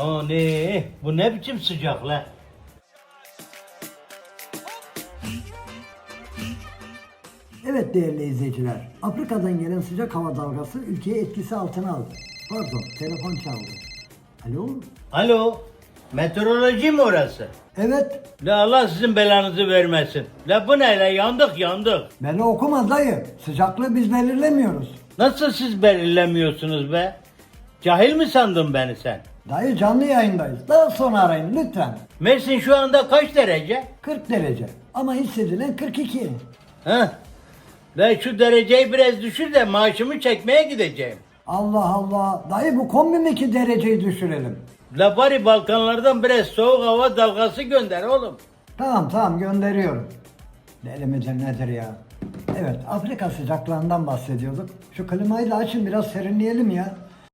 Aa ne? Bu ne biçim sıcak la? Evet değerli izleyiciler, Afrika'dan gelen sıcak hava dalgası ülkeyi etkisi altına aldı. Pardon, telefon çaldı. Alo? Alo? Meteoroloji mi orası? Evet, La Allah sizin belanızı vermesin. La bu ne la? Yandık yandık. beni okuma dayı. Sıcaklığı biz belirlemiyoruz. Nasıl siz belirlemiyorsunuz be? Cahil mi sandın beni sen? Dayı canlı yayındayız. Daha sonra arayın lütfen. Mersin şu anda kaç derece? 40 derece ama hissedilen 42. Heh. Ben şu dereceyi biraz düşür de maaşımı çekmeye gideceğim. Allah Allah. Dayı bu kombindeki dereceyi düşürelim. La bari Balkanlardan biraz soğuk hava dalgası gönder oğlum. Tamam tamam gönderiyorum. Deli midir nedir ya? Evet Afrika sıcaklığından bahsediyorduk. Şu klimayı da açın biraz serinleyelim ya.